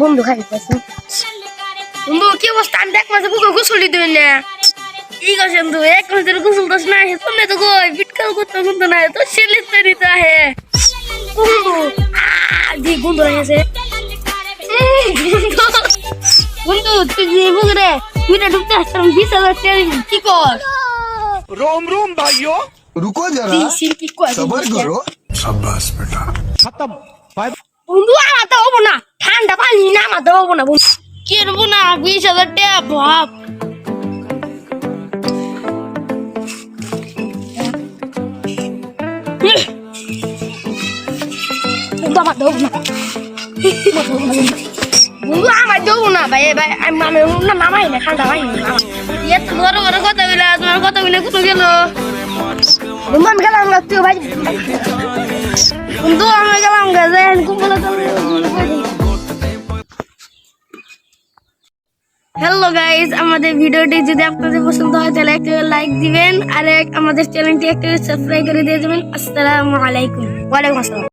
বন্ধু খাই গেছে বন্ধু কি অবস্থা আমি দেখ মাঝে বুকে গোসলি দিই না ঠিক আছে বন্ধু এক মাসের গোসল দোষ না হে তুমি তো কই বিটকাল করতে কিন্তু না তো সেলিস তো নিতে হে বন্ধু আহ দি গন্ধ হয়েছে বন্ধু তুই যে বুকে তুই না ঢুকতে আসতাম বিশ হাজার টাকা কি কর रोम रोम भाइयों रुको जरा তুই সিল্কি কর सबर करो खत्म बाय বন্ধু না বিশ হাজার টাকা বন্ধু আমার দেবো না। আমার দেবো না, ভাই ভাই, আমি আমি না, নামাই না বড় বড় কথা তোমার কথা বলে কোনো গেল? আমি গেলাম না তুই ভাই হ্যালো গাইজ আমাদের ভিডিওটি যদি আপনাদের পছন্দ হয়, তাহলে একটা লাইক দিবেন, আর আমাদের চ্যানেলটি একটা সাবস্ক্রাইব করে দিয়ে দেবেন আসসালামু আলাইকুম। ওয়ালাইকুম আসসালাম।